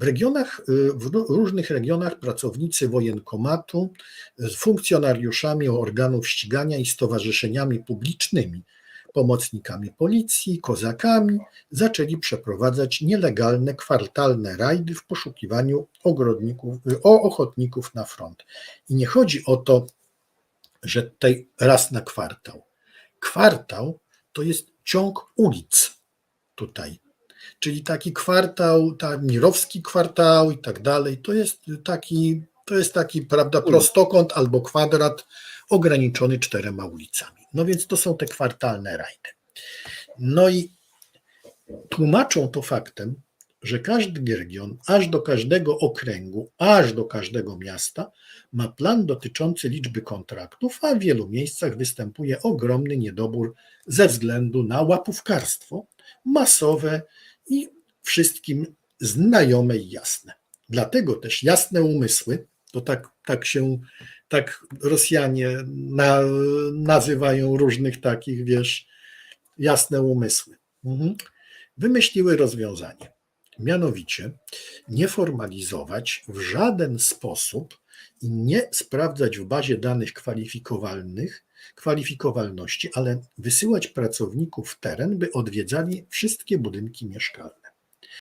W regionach, y, w ró- różnych regionach pracownicy wojenkomatu z funkcjonariuszami organów ścigania i stowarzyszeniami publicznymi, pomocnikami policji, kozakami zaczęli przeprowadzać nielegalne kwartalne rajdy w poszukiwaniu ogrodników, y, o ochotników na front. I nie chodzi o to, że tutaj raz na kwartał. Kwartał to jest ciąg ulic tutaj. Czyli taki kwartał, ta Mirowski kwartał i tak dalej, to jest taki, to jest taki, prawda, prostokąt albo kwadrat ograniczony czterema ulicami. No więc to są te kwartalne rajdy. No i tłumaczą to faktem, że każdy region, aż do każdego okręgu, aż do każdego miasta ma plan dotyczący liczby kontraktów, a w wielu miejscach występuje ogromny niedobór ze względu na łapówkarstwo masowe i wszystkim znajome i jasne. Dlatego też jasne umysły, to tak, tak się, tak Rosjanie na, nazywają różnych takich, wiesz, jasne umysły. Mhm. Wymyśliły rozwiązanie. Mianowicie nie formalizować w żaden sposób i nie sprawdzać w bazie danych kwalifikowalnych, kwalifikowalności, ale wysyłać pracowników w teren, by odwiedzali wszystkie budynki mieszkalne.